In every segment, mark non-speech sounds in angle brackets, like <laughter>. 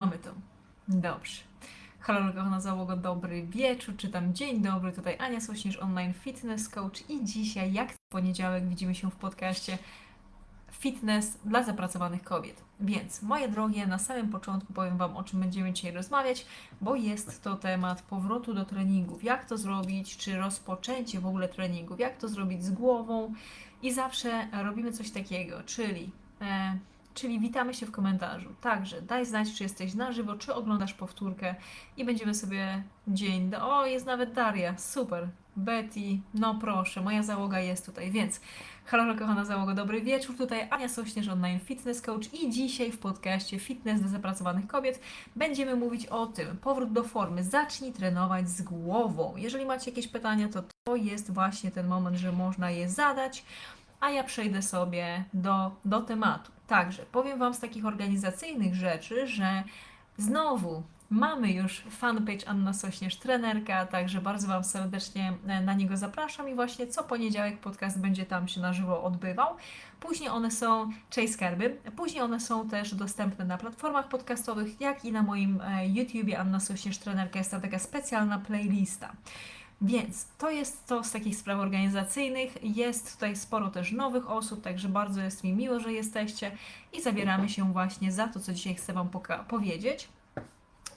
Mamy to. Dobrze. Halo, kochana załogo, dobry wieczór, czy tam dzień dobry, tutaj Ania Sośnierz, online fitness coach i dzisiaj, jak w poniedziałek, widzimy się w podcaście Fitness dla zapracowanych kobiet. Więc, moje drogie, na samym początku powiem Wam, o czym będziemy dzisiaj rozmawiać, bo jest to temat powrotu do treningów. Jak to zrobić, czy rozpoczęcie w ogóle treningów, jak to zrobić z głową i zawsze robimy coś takiego, czyli... E, Czyli witamy się w komentarzu. Także daj znać, czy jesteś na żywo, czy oglądasz powtórkę i będziemy sobie dzień. Do... O, jest nawet Daria, super. Betty, no proszę, moja załoga jest tutaj, więc halo kochana załoga, dobry wieczór. Tutaj Ania Sośnierz, online fitness coach i dzisiaj w podcaście Fitness dla zapracowanych kobiet będziemy mówić o tym, powrót do formy, zacznij trenować z głową. Jeżeli macie jakieś pytania, to to jest właśnie ten moment, że można je zadać a ja przejdę sobie do, do tematu. Także powiem Wam z takich organizacyjnych rzeczy, że znowu mamy już fanpage Anna Sośnierz Trenerka, także bardzo Wam serdecznie e, na niego zapraszam i właśnie co poniedziałek podcast będzie tam się na żywo odbywał. Później one są, cześć skarby, później one są też dostępne na platformach podcastowych, jak i na moim e, YouTubie Anna Sośnierz Trenerka. Jest tam taka specjalna playlista. Więc to jest to z takich spraw organizacyjnych. Jest tutaj sporo też nowych osób, także bardzo jest mi miło, że jesteście i zabieramy się właśnie za to, co dzisiaj chcę Wam powiedzieć.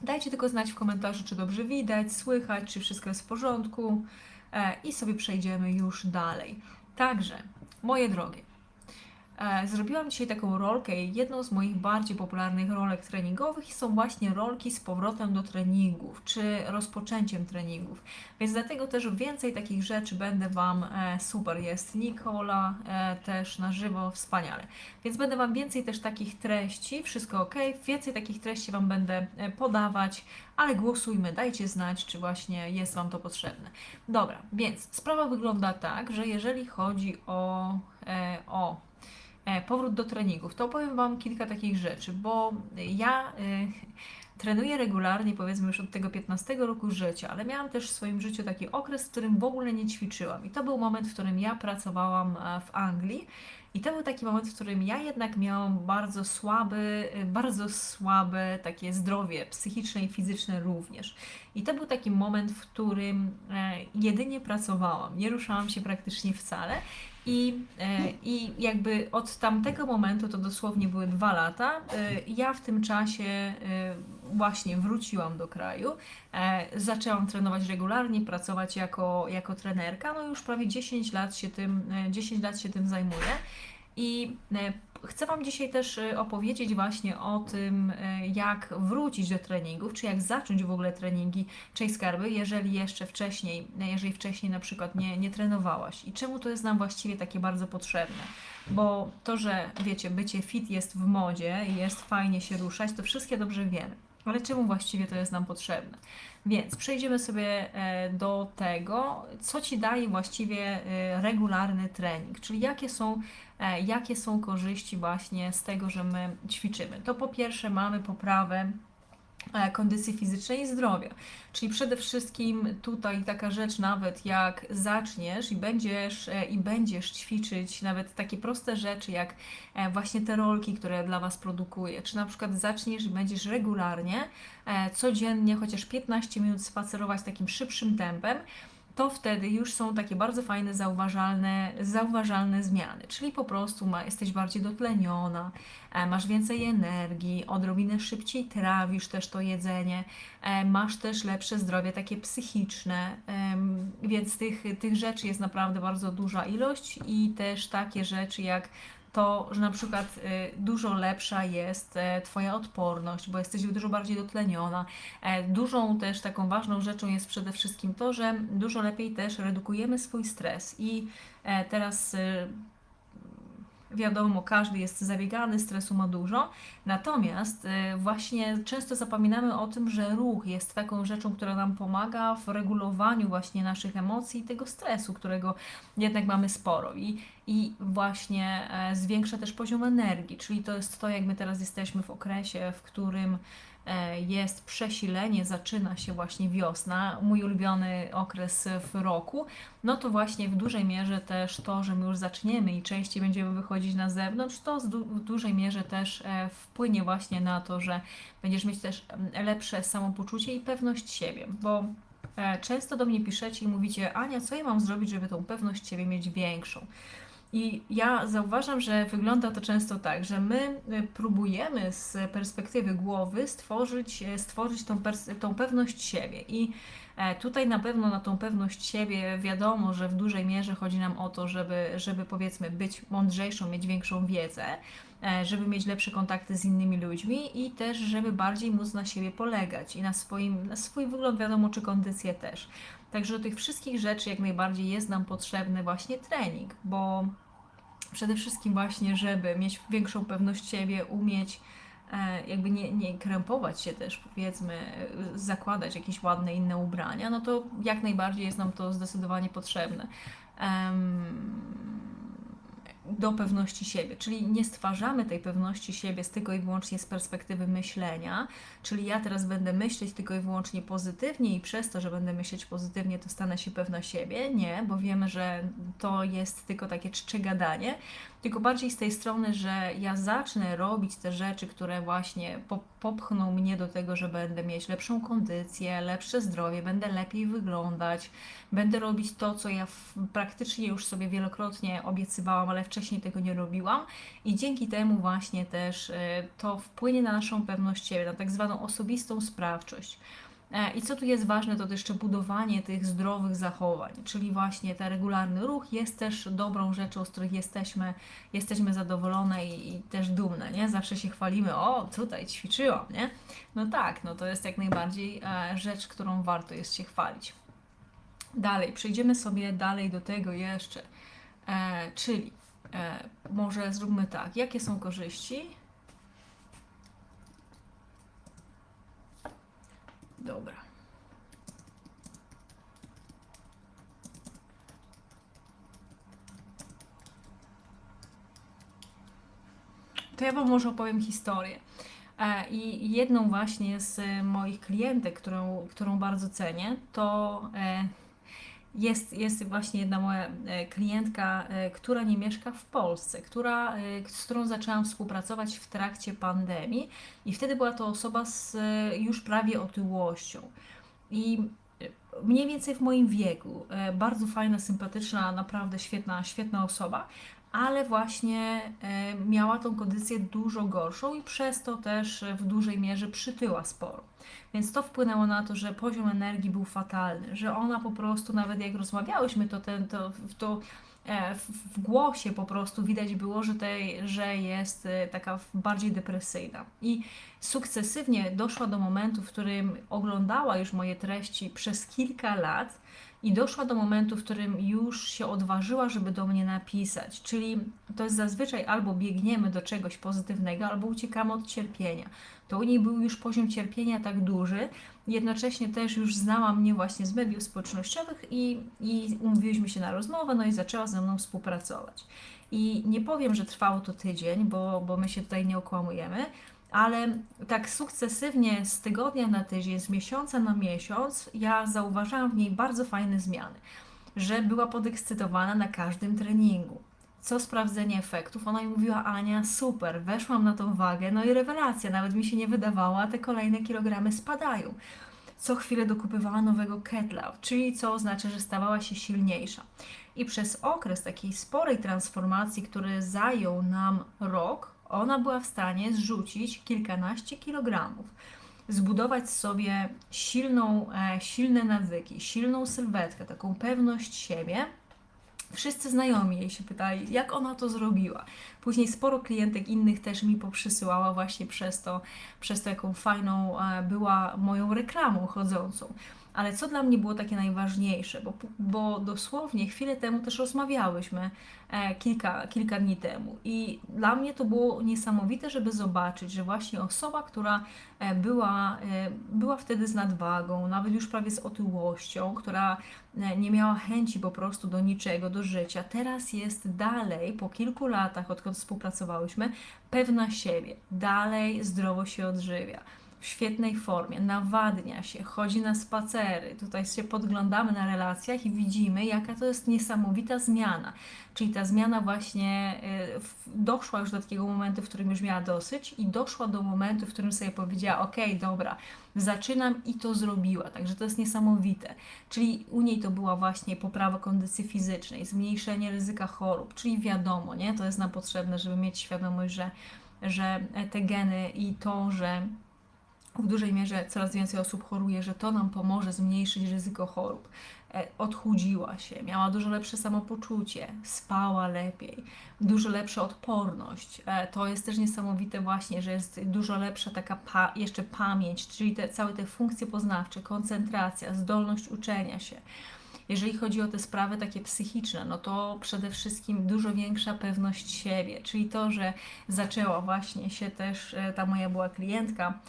Dajcie tylko znać w komentarzu, czy dobrze widać, słychać, czy wszystko jest w porządku e, i sobie przejdziemy już dalej. Także, moje drogie, zrobiłam dzisiaj taką rolkę, jedną z moich bardziej popularnych rolek treningowych są właśnie rolki z powrotem do treningów, czy rozpoczęciem treningów. Więc dlatego też więcej takich rzeczy będę Wam, e, super jest Nikola, e, też na żywo, wspaniale. Więc będę Wam więcej też takich treści, wszystko ok, więcej takich treści Wam będę podawać, ale głosujmy, dajcie znać, czy właśnie jest Wam to potrzebne. Dobra, więc sprawa wygląda tak, że jeżeli chodzi o, o E, powrót do treningów, to opowiem Wam kilka takich rzeczy, bo ja y, trenuję regularnie, powiedzmy już od tego 15 roku życia, ale miałam też w swoim życiu taki okres, w którym w ogóle nie ćwiczyłam. I to był moment, w którym ja pracowałam e, w Anglii. I to był taki moment, w którym ja jednak miałam bardzo słaby, bardzo słabe takie zdrowie psychiczne i fizyczne również. I to był taki moment, w którym jedynie pracowałam, nie ruszałam się praktycznie wcale. I, e, I jakby od tamtego momentu, to dosłownie były dwa lata, e, ja w tym czasie e, właśnie wróciłam do kraju, zaczęłam trenować regularnie, pracować jako, jako trenerka, no już prawie 10 lat się tym, 10 lat się tym zajmuję. I Chcę Wam dzisiaj też y, opowiedzieć właśnie o tym, y, jak wrócić do treningów, czy jak zacząć w ogóle treningi Chase Skarby, jeżeli jeszcze wcześniej, jeżeli wcześniej na przykład nie, nie trenowałaś i czemu to jest nam właściwie takie bardzo potrzebne. Bo to, że wiecie, bycie fit jest w modzie i jest fajnie się ruszać, to wszystkie dobrze wiemy. Ale czemu właściwie to jest nam potrzebne? Więc przejdziemy sobie e, do tego, co Ci daje właściwie e, regularny trening, czyli jakie są, e, jakie są korzyści właśnie z tego, że my ćwiczymy. To po pierwsze mamy poprawę kondycji fizycznej i zdrowia. Czyli przede wszystkim tutaj taka rzecz nawet jak zaczniesz i będziesz, e, i będziesz ćwiczyć nawet takie proste rzeczy jak e, właśnie te rolki, które dla Was produkuję, czy na przykład zaczniesz i będziesz regularnie, codziennie chociaż 15 minut spacerować takim szybszym tempem, to wtedy już są takie bardzo fajne, zauważalne, zauważalne zmiany. Czyli po prostu ma, jesteś bardziej dotleniona, e, masz więcej energii, odrobinę szybciej trawisz też to jedzenie, e, masz też lepsze zdrowie takie psychiczne, więc tych, tych rzeczy jest naprawdę bardzo duża ilość i też takie rzeczy jak to, że na przykład y, dużo lepsza jest e, Twoja odporność, bo jesteś dużo bardziej dotleniona. E, dużą też taką ważną rzeczą jest przede wszystkim to, że dużo lepiej też redukujemy swój stres i e, teraz y, Wiadomo, każdy jest zabiegany, stresu ma dużo, natomiast y, właśnie często zapominamy o tym, że ruch jest taką rzeczą, która nam pomaga w regulowaniu właśnie naszych emocji i tego stresu, którego jednak mamy sporo. I, i właśnie e, zwiększa też poziom energii, czyli to jest to, jak my teraz jesteśmy w okresie, w którym jest przesilenie, zaczyna się właśnie wiosna, mój ulubiony okres w roku, no to właśnie w dużej mierze też to, że my już zaczniemy i częściej będziemy wychodzić na zewnątrz, to w dużej mierze też e, wpłynie właśnie na to, że będziesz mieć też lepsze samopoczucie i pewność siebie, bo często do mnie piszecie i mówicie, Ania, co ja mam zrobić, żeby tą pewność siebie mieć większą? I ja zauważam, że wygląda to często tak, że my y, próbujemy z perspektywy głowy stworzyć, y, stworzyć tą, tą pewność siebie. I e, tutaj na pewno na tą pewność siebie wiadomo, że w dużej mierze chodzi nam o to, żeby, żeby powiedzmy być mądrzejszą, mieć większą wiedzę, e, żeby mieć lepsze kontakty z innymi ludźmi i też, żeby bardziej móc na siebie polegać i na, swoim, na swój wygląd, wiadomo, czy kondycję też. Także do tych wszystkich rzeczy jak najbardziej jest nam potrzebny właśnie trening, bo przede wszystkim właśnie, żeby mieć większą pewność siebie, umieć e, jakby nie, nie krępować się też, powiedzmy, zakładać jakieś ładne inne ubrania, no to jak najbardziej jest nam to zdecydowanie potrzebne. Um, do pewności siebie, czyli nie stwarzamy tej pewności siebie tylko i wyłącznie z perspektywy myślenia, czyli ja teraz będę myśleć tylko i wyłącznie pozytywnie i przez to, że będę myśleć pozytywnie, to stanę się pewna siebie. Nie, bo wiemy, że to jest tylko takie czcze gadanie, tylko bardziej z tej strony, że ja zacznę robić te rzeczy, które właśnie popchną mnie do tego, że będę mieć lepszą kondycję, lepsze zdrowie, będę lepiej wyglądać, będę robić to, co ja praktycznie już sobie wielokrotnie obiecywałam, ale wcześniej tego nie robiłam i dzięki temu właśnie też e, to wpłynie na naszą pewność siebie, na tak zwaną osobistą sprawczość. E, I co tu jest ważne, to jeszcze budowanie tych zdrowych zachowań, czyli właśnie ten regularny ruch jest też dobrą rzeczą, z których jesteśmy, jesteśmy zadowolone i, i, też dumne, nie? Zawsze się chwalimy, o tutaj ćwiczyłam, nie? No tak, no to jest jak najbardziej e, rzecz, którą warto jest się chwalić. Dalej, przejdziemy sobie dalej do tego jeszcze, e, czyli e, może zróbmy tak, jakie są korzyści? Dobra. To ja Wam może opowiem historię. E, I jedną właśnie z moich klientek, którą, którą bardzo cenię, to e, jest, jest właśnie jedna moja e, klientka, która nie mieszka w Polsce, która, z którą zaczęłam współpracować w trakcie pandemii i wtedy była to osoba z już prawie otyłością. I mniej więcej w moim wieku, bardzo fajna, sympatyczna, naprawdę świetna, świetna osoba, ale właśnie e, miała tą kondycję dużo gorszą i przez to też w dużej mierze przytyła sporo. Więc to wpłynęło na to, że poziom energii był fatalny, że ona po prostu, nawet jak rozmawiałyśmy, to, ten, to, to e, w głosie po prostu widać było, że, tej, że jest e, taka bardziej depresyjna. I sukcesywnie doszła do momentu, w którym oglądała już moje treści przez kilka lat i doszła do momentu, w którym już się odważyła, żeby do mnie napisać. Czyli to jest zazwyczaj albo biegniemy do czegoś pozytywnego, albo uciekamy od cierpienia. To u niej był już poziom cierpienia tak duży, jednocześnie też już znała mnie właśnie z mediów społecznościowych i, i umówiłyśmy się na rozmowę, no i zaczęła ze mną współpracować. I nie powiem, że trwało to tydzień, bo, bo my się tutaj nie okłamujemy, ale tak sukcesywnie z tygodnia na tydzień, z miesiąca na miesiąc, ja zauważałam w niej bardzo fajne zmiany, że była podekscytowana na każdym treningu. Co sprawdzenie efektów, ona mi mówiła, Ania, super, weszłam na tą wagę, no i rewelacja, nawet mi się nie wydawała, te kolejne kilogramy spadają. Co chwilę dokupywała nowego ketla, czyli co oznacza, że stawała się silniejsza. I przez okres takiej sporej transformacji, który zajął nam rok, ona była w stanie zrzucić kilkanaście kilogramów, zbudować sobie silną, e, silne nawyki, silną sylwetkę, taką pewność siebie. Wszyscy znajomi jej się pytali, jak ona to zrobiła. Później sporo klientek innych też mi poprzysyłała właśnie przez to, przez to jaką fajną e, była moją reklamą chodzącą. Ale co dla mnie było takie najważniejsze, bo, bo dosłownie chwilę temu też rozmawiałyśmy, e, kilka, kilka dni temu, i dla mnie to było niesamowite, żeby zobaczyć, że właśnie osoba, która e, była, e, była wtedy z nadwagą, nawet już prawie z otyłością, która e, nie miała chęci po prostu do niczego, do życia, teraz jest dalej, po kilku latach, odkąd współpracowałyśmy, pewna siebie, dalej zdrowo się odżywia w świetnej formie, nawadnia się, chodzi na spacery. Tutaj się podglądamy na relacjach i widzimy, jaka to jest niesamowita zmiana. Czyli ta zmiana właśnie y, doszła już do takiego momentu, w którym już miała dosyć i doszła do momentu, w którym sobie powiedziała: OK, dobra, zaczynam i to zrobiła. Także to jest niesamowite. Czyli u niej to była właśnie poprawa kondycji fizycznej, zmniejszenie ryzyka chorób, czyli wiadomo, nie? To jest nam potrzebne, żeby mieć świadomość, że, że te geny i to, że w dużej mierze coraz więcej osób choruje, że to nam pomoże zmniejszyć ryzyko chorób. E, Odchudziła się, miała dużo lepsze samopoczucie, spała lepiej, dużo lepsza odporność. E, To jest też niesamowite właśnie, że jest dużo lepsza taka pa jeszcze pamięć, czyli te, całe te funkcje poznawcze, koncentracja, zdolność uczenia się. Jeżeli chodzi o te sprawy takie psychiczne, no to przede wszystkim dużo większa pewność siebie, czyli to, że zaczęła właśnie się też, e, ta moja była klientka,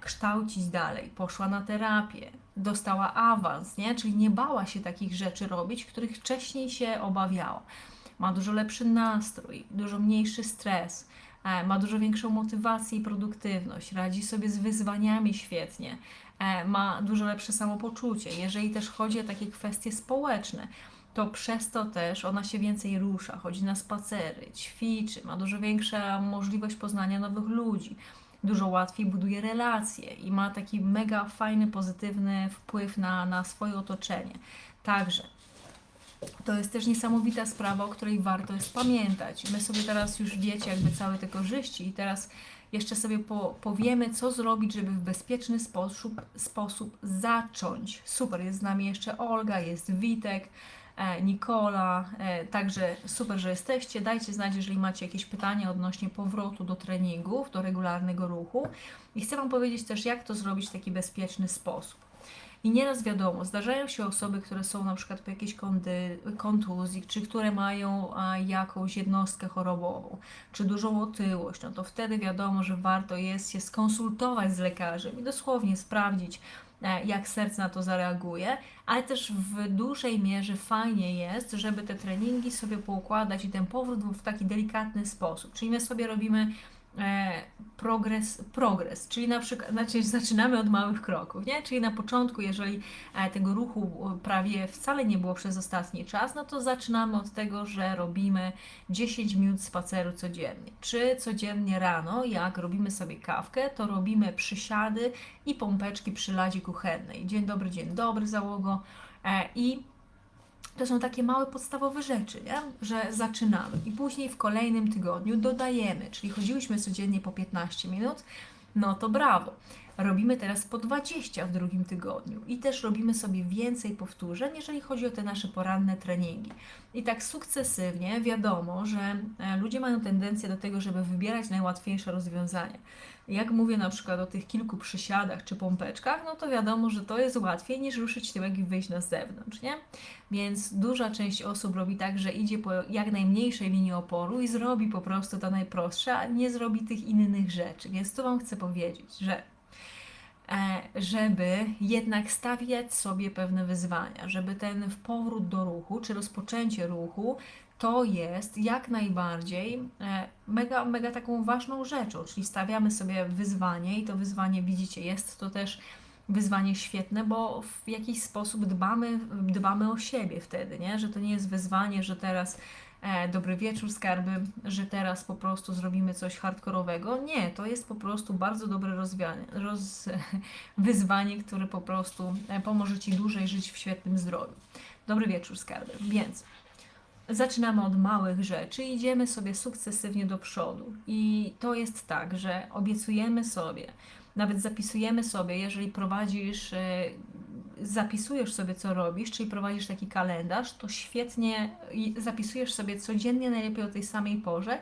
kształcić dalej, poszła na terapię, dostała awans, nie? czyli nie bała się takich rzeczy robić, których wcześniej się obawiała. Ma dużo lepszy nastrój, dużo mniejszy stres, e, ma dużo większą motywację i produktywność, radzi sobie z wyzwaniami świetnie, e, ma dużo lepsze samopoczucie. Jeżeli też chodzi o takie kwestie społeczne, to przez to też ona się więcej rusza, chodzi na spacery, ćwiczy, ma dużo większą możliwość poznania nowych ludzi, dużo łatwiej buduje relacje i ma taki mega fajny, pozytywny wpływ na, na swoje otoczenie. Także to jest też niesamowita sprawa, o której warto jest pamiętać. My sobie teraz już wiecie jakby całe te korzyści i teraz jeszcze sobie po, powiemy, co zrobić, żeby w bezpieczny sposób, sposób zacząć. Super, jest z nami jeszcze Olga, jest Witek, Nikola, e, także super, że jesteście. Dajcie znać, jeżeli macie jakieś pytania odnośnie powrotu do treningów, do regularnego ruchu. I chcę Wam powiedzieć też, jak to zrobić w taki bezpieczny sposób. I nieraz wiadomo, zdarzają się osoby, które są na przykład po jakiejś kontuzji, czy które mają jakąś jednostkę chorobową, czy dużą otyłość, no to wtedy wiadomo, że warto jest się skonsultować z lekarzem i dosłownie sprawdzić, e, jak serce na to zareaguje, ale też w dużej mierze fajnie jest, żeby te treningi sobie poukładać i ten powrót w taki delikatny sposób. Czyli my sobie robimy e, progres, progres, czyli na przykład, znaczy zaczynamy od małych kroków, nie? Czyli na początku, jeżeli e, tego ruchu e, prawie wcale nie było przez ostatni czas, no to zaczynamy od tego, że robimy 10 minut spaceru codziennie. Czy codziennie rano, jak robimy sobie kawkę, to robimy przysiady i pompeczki przy ladzie kuchennej. Dzień dobry, dzień dobry załogo. E, I to są takie małe podstawowe rzeczy, nie? że zaczynamy i później w kolejnym tygodniu dodajemy, czyli chodziłyśmy codziennie po 15 minut, no to brawo. Robimy teraz po 20 w drugim tygodniu i też robimy sobie więcej powtórzeń, jeżeli chodzi o te nasze poranne treningi. I tak sukcesywnie wiadomo, że e, ludzie mają tendencję do tego, żeby wybierać najłatwiejsze rozwiązania. Jak mówię na przykład o tych kilku przysiadach czy pompeczkach, no to wiadomo, że to jest łatwiej niż ruszyć tyłek i wyjść na zewnątrz, nie? Więc duża część osób robi tak, że idzie po jak najmniejszej linii oporu i zrobi po prostu to najprostsze, a nie zrobi tych innych rzeczy. Więc tu Wam chcę powiedzieć, że żeby jednak stawiać sobie pewne wyzwania, żeby ten powrót do ruchu, czy rozpoczęcie ruchu, to jest jak najbardziej e, mega, mega taką ważną rzeczą, czyli stawiamy sobie wyzwanie i to wyzwanie, widzicie, jest to też wyzwanie świetne, bo w jakiś sposób dbamy, dbamy o siebie wtedy, nie? Że to nie jest wyzwanie, że teraz dobry wieczór skarby, że teraz po prostu zrobimy coś hardkorowego. Nie, to jest po prostu bardzo dobre roz, <laughs> wyzwanie, które po prostu e, pomoże Ci dłużej żyć w świetnym zdrowiu. Dobry wieczór skarby. Więc zaczynamy od małych rzeczy, idziemy sobie sukcesywnie do przodu. I to jest tak, że obiecujemy sobie, nawet zapisujemy sobie, jeżeli prowadzisz, e, zapisujesz sobie, co robisz, czyli prowadzisz taki kalendarz, to świetnie zapisujesz sobie codziennie, najlepiej o tej samej porze,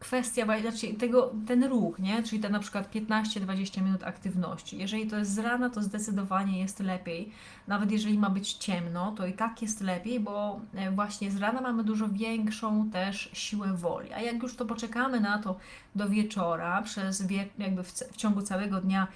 kwestia znaczy tego, ten ruch, nie? czyli te na przykład 15-20 minut aktywności. Jeżeli to jest z rana, to zdecydowanie jest lepiej. Nawet jeżeli ma być ciemno, to i tak jest lepiej, bo e, właśnie z rana mamy dużo większą też siłę woli. A jak już to poczekamy na to do wieczora, przez wie, jakby w, w ciągu całego dnia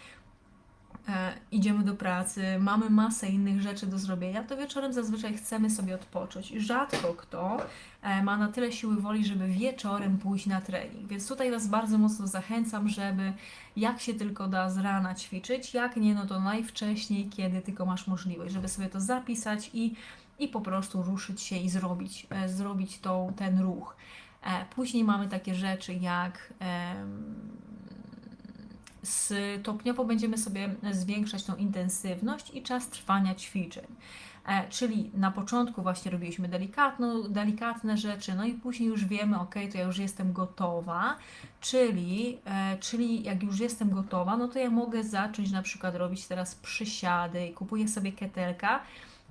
idziemy do pracy, mamy masę innych rzeczy do zrobienia, to wieczorem zazwyczaj chcemy sobie odpocząć. Rzadko kto e, ma na tyle siły woli, żeby wieczorem pójść na trening. Więc tutaj Was bardzo mocno zachęcam, żeby jak się tylko da z rana ćwiczyć, jak nie, no to najwcześniej, kiedy tylko masz możliwość, żeby sobie to zapisać i, i po prostu ruszyć się i zrobić, e, zrobić tą, ten ruch. E, Później mamy takie rzeczy jak stopniowo będziemy sobie zwiększać tą intensywność i czas trwania ćwiczeń. E, czyli na początku właśnie robiliśmy delikatną, delikatne rzeczy, no i później już wiemy, ok, to ja już jestem gotowa, czyli, e, czyli jak już jestem gotowa, no to ja mogę zacząć na przykład robić teraz przysiady, kupuję sobie ketelka,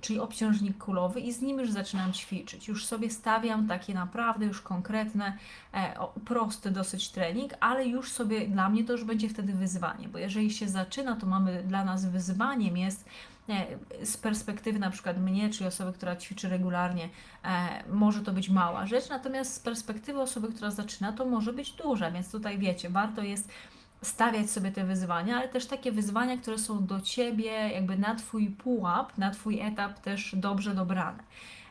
czyli obciążnik kulowy i z nim już zaczynam ćwiczyć. Już sobie stawiam takie naprawdę już konkretne, e, prosty dosyć trening, ale już sobie dla mnie to już będzie wtedy wyzwanie, bo jeżeli się zaczyna, to mamy dla nas wyzwaniem jest nie, z perspektywy na przykład mnie, czy osoby, która ćwiczy regularnie, e, może to być mała rzecz, natomiast z perspektywy osoby, która zaczyna, to może być duża, więc tutaj wiecie, warto jest stawiać sobie te wyzwania, ale też takie wyzwania, które są do Ciebie, jakby na Twój pułap, na Twój etap też dobrze dobrane.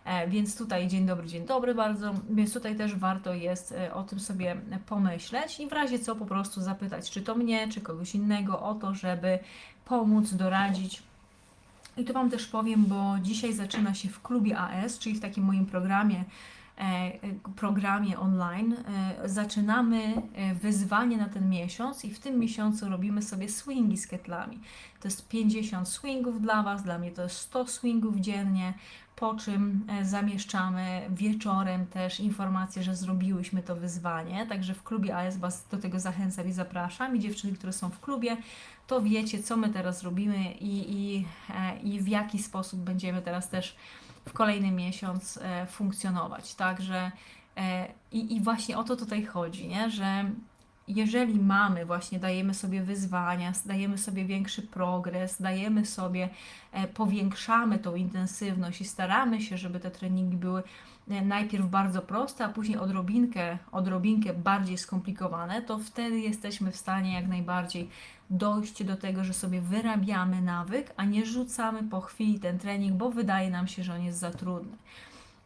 E, Więc tutaj dzień dobry, dzień dobry bardzo, więc tutaj też warto jest e, o tym sobie pomyśleć i w razie co po prostu zapytać, czy to mnie, czy kogoś innego o to, żeby pomóc, doradzić. I tu Wam też powiem, bo dzisiaj zaczyna się w klubie AS, czyli w takim moim programie, programie online. E, zaczynamy e, wyzwanie na ten miesiąc i w tym miesiącu robimy sobie swingi z ketlami. To jest 50 swingów dla Was, dla mnie to jest 100 swingów dziennie, po czym e, zamieszczamy wieczorem też informację, że zrobiłyśmy to wyzwanie. Także w klubie AS Was do tego zachęcam i zapraszam. I dziewczyny, które są w klubie, to wiecie, co my teraz robimy i, i, e, i w jaki sposób będziemy teraz też w kolejny miesiąc e, funkcjonować. Także e, i, i właśnie o to tutaj chodzi, nie? że jeżeli mamy właśnie, dajemy sobie wyzwania, dajemy sobie większy progres, dajemy sobie, e, powiększamy tą intensywność i staramy się, żeby te treningi były e, najpierw bardzo proste, a później odrobinkę, odrobinkę bardziej skomplikowane, to wtedy jesteśmy w stanie jak najbardziej dojść do tego, że sobie wyrabiamy nawyk, a nie rzucamy po chwili ten trening, bo wydaje nam się, że on jest za trudny.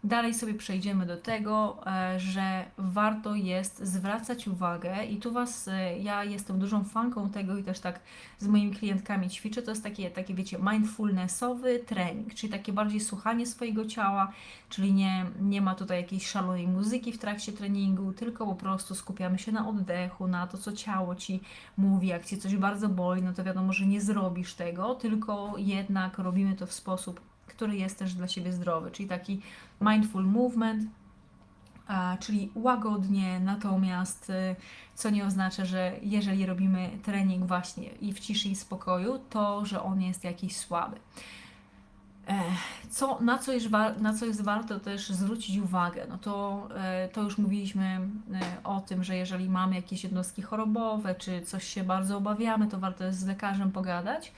Dalej sobie przejdziemy do tego, e, że warto jest zwracać uwagę i tu Was, e, ja jestem dużą fanką tego i też tak z moimi klientkami ćwiczę, to jest takie, takie wiecie, mindfulnessowy trening, czyli takie bardziej słuchanie swojego ciała, czyli nie, nie ma tutaj jakiejś szalonej muzyki w trakcie treningu, tylko po prostu skupiamy się na oddechu, na to, co ciało Ci mówi, jak Ci coś bardzo boli, no to wiadomo, że nie zrobisz tego, tylko jednak robimy to w sposób który jest też dla siebie zdrowy, czyli taki mindful movement, czyli łagodnie, natomiast y, co nie oznacza, że jeżeli robimy trening właśnie i w ciszy i spokoju, to że on jest jakiś słaby. Co, na, co jest, na co jest warto też zwrócić uwagę, no to, e, to już mówiliśmy e, o tym, że jeżeli mamy jakieś jednostki chorobowe, czy coś się bardzo obawiamy, to warto jest z lekarzem pogadać.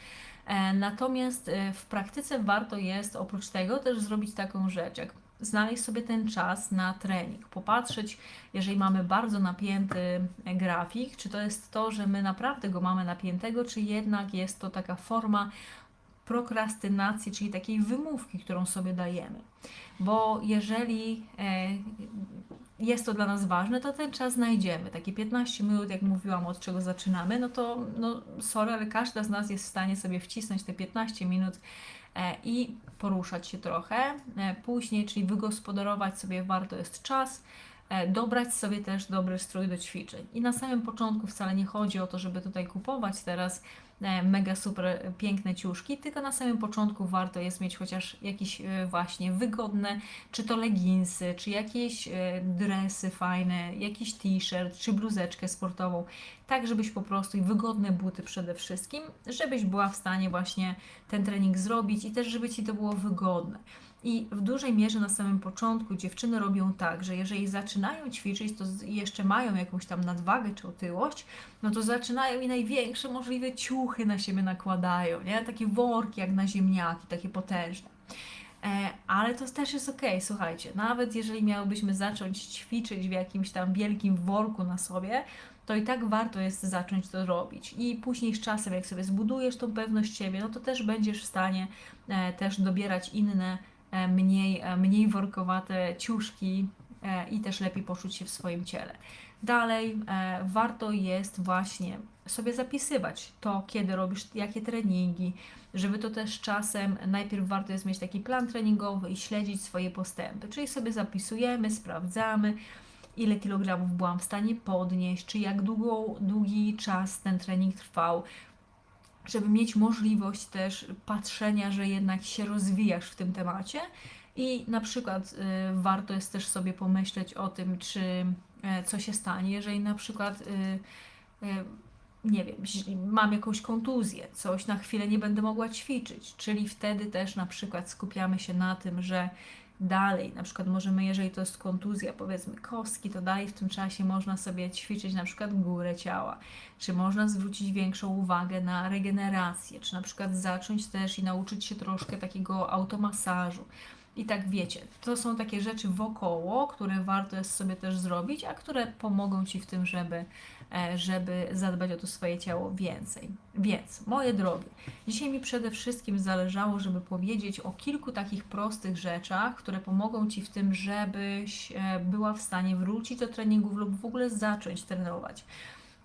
E, Natomiast e, w praktyce warto jest oprócz tego też zrobić taką rzecz, jak znaleźć sobie ten czas na trening, popatrzeć, jeżeli mamy bardzo napięty e, grafik, czy to jest to, że my naprawdę go mamy napiętego, czy jednak jest to taka forma prokrastynacji, czyli takiej wymówki, którą sobie dajemy. Bo jeżeli jest to dla nas ważne, to ten czas znajdziemy. Takie 15 minut, jak mówiłam, od czego zaczynamy, no to no, sorry, ale każda z nas jest w stanie sobie wcisnąć te 15 minut e, i poruszać się trochę. E, później, czyli wygospodarować sobie warto jest czas, e, dobrać sobie też dobry strój do ćwiczeń. I na samym początku wcale nie chodzi o to, żeby tutaj kupować teraz mega super piękne ciuszki, tylko na samym początku warto jest mieć chociaż jakieś e, właśnie wygodne, czy to leginsy, czy jakieś e, dresy fajne, jakiś t-shirt, czy bluzeczkę sportową, tak żebyś po prostu i wygodne buty przede wszystkim, żebyś była w stanie właśnie ten trening zrobić i też żeby Ci to było wygodne. I w dużej mierze na samym początku dziewczyny robią tak, że jeżeli zaczynają ćwiczyć, to jeszcze mają jakąś tam nadwagę czy otyłość, no to zaczynają i największe możliwe ciuchy na siebie nakładają, nie? Takie worki jak na ziemniaki, takie potężne. E, ale to też jest okej, słuchajcie, nawet jeżeli miałybyśmy zacząć ćwiczyć w jakimś tam wielkim worku na sobie, to i tak warto jest zacząć to robić. I później z czasem, jak sobie zbudujesz tą pewność siebie, no to też będziesz w stanie e, też dobierać inne, mniej, e, mniej workowate ciuszki e, i też lepiej poczuć się w swoim ciele. Dalej, e, warto jest właśnie sobie zapisywać to, kiedy robisz jakie treningi, żeby to też czasem, najpierw warto jest mieć taki plan treningowy i śledzić swoje postępy, czyli sobie zapisujemy, sprawdzamy, ile kilogramów byłam w stanie podnieść, czy jak długo, długi czas ten trening trwał, żeby mieć możliwość też patrzenia, że jednak się rozwijasz w tym temacie. I na przykład y, warto jest też sobie pomyśleć o tym, czy y, co się stanie, jeżeli na przykład y, y, nie wiem, mam jakąś kontuzję, coś na chwilę nie będę mogła ćwiczyć, czyli wtedy też na przykład skupiamy się na tym, że dalej, na przykład możemy, jeżeli to jest kontuzja, powiedzmy kostki, to dalej w tym czasie można sobie ćwiczyć na przykład górę ciała, czy można zwrócić większą uwagę na regenerację, czy na przykład zacząć też i nauczyć się troszkę takiego automasażu. I tak wiecie, to są takie rzeczy wokoło, które warto jest sobie też zrobić, a które pomogą Ci w tym, żeby, żeby zadbać o to swoje ciało więcej. Więc, moje drogie, dzisiaj mi przede wszystkim zależało, żeby powiedzieć o kilku takich prostych rzeczach, które pomogą Ci w tym, żebyś e, była w stanie wrócić do treningów lub w ogóle zacząć trenować.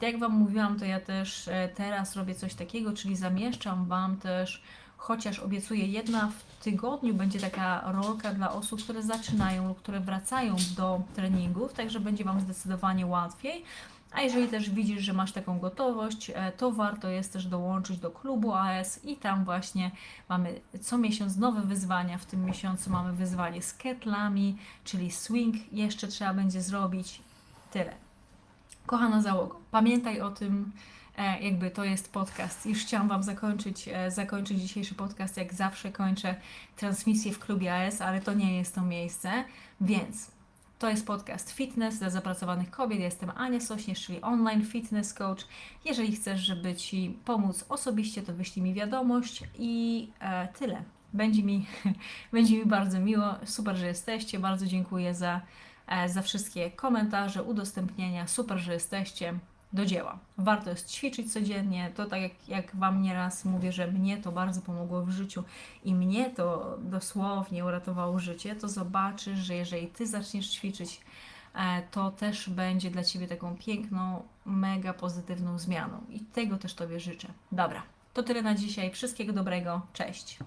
Tak jak Wam mówiłam, to ja też e, teraz robię coś takiego, czyli zamieszczam Wam też chociaż obiecuję, jedna w tygodniu będzie taka rolka dla osób, które zaczynają lub które wracają do treningów, także będzie Wam zdecydowanie łatwiej. A jeżeli też widzisz, że masz taką gotowość, e, to warto jest też dołączyć do klubu AS i tam właśnie mamy co miesiąc nowe wyzwania. W tym miesiącu mamy wyzwanie z ketlami, czyli swing jeszcze trzeba będzie zrobić. Tyle. Kochana załogo, pamiętaj o tym, e, jakby to jest podcast. Już chciałam Wam zakończyć, e, zakończyć dzisiejszy podcast, jak zawsze kończę transmisję w klubie AS, ale to nie jest to miejsce, więc to jest podcast Fitness dla zapracowanych kobiet. Jestem Ania Sośnierz, czyli online fitness coach. Jeżeli chcesz, żeby Ci pomóc osobiście, to wyślij mi wiadomość i e, tyle. Będzie mi, <laughs> będzie mi bardzo miło. Super, że jesteście. Bardzo dziękuję za, e, za wszystkie komentarze, udostępnienia. Super, że jesteście. Do dzieła. Warto jest ćwiczyć codziennie. To tak jak, jak Wam nieraz mówię, że mnie to bardzo pomogło w życiu i mnie to dosłownie uratowało życie, to zobaczysz, że jeżeli Ty zaczniesz ćwiczyć, e, to też będzie dla Ciebie taką piękną, mega pozytywną zmianą. I tego też Tobie życzę. Dobra, to tyle na dzisiaj. Wszystkiego dobrego. Cześć.